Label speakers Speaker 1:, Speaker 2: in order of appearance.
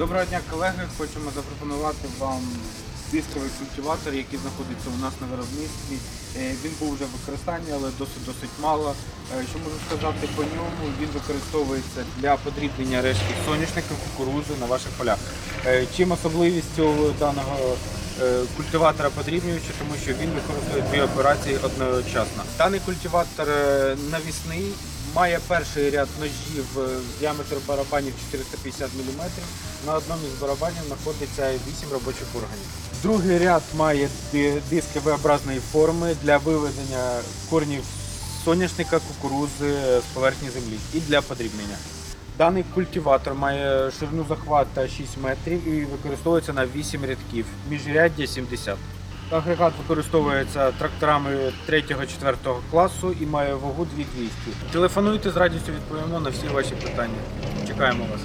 Speaker 1: Доброго дня, колеги. Хочемо запропонувати вам дисковий культиватор, який знаходиться у нас на виробництві. Е, Він був вже в використанні, але досить досить мало. Е, Що можу сказати по ньому? Він використовується для подрібнення рештків соняшника, кукурузи на ваших полях. Е, Чим особливість цього даного культиватора подрібнюючи, тому що він використовує дві операції одночасно. Даний культиватор е, навісний, має перший ряд ножів е, діаметр барабанів 450 мм. На одному із барабанів знаходиться 8 робочих органів. Другий ряд має диски V-образної форми для виведення корнів соняшника, кукурузи з поверхні землі і для подрібнення. Даний культиватор має ширину захвата 6 метрів і використовується на 8 рядків, міжряддя 70. Агрегат використовується тракторами 3-4 класу і має вагу 2200. Телефонуйте з радістю відповімо на всі ваші питання. Чекаємо вас.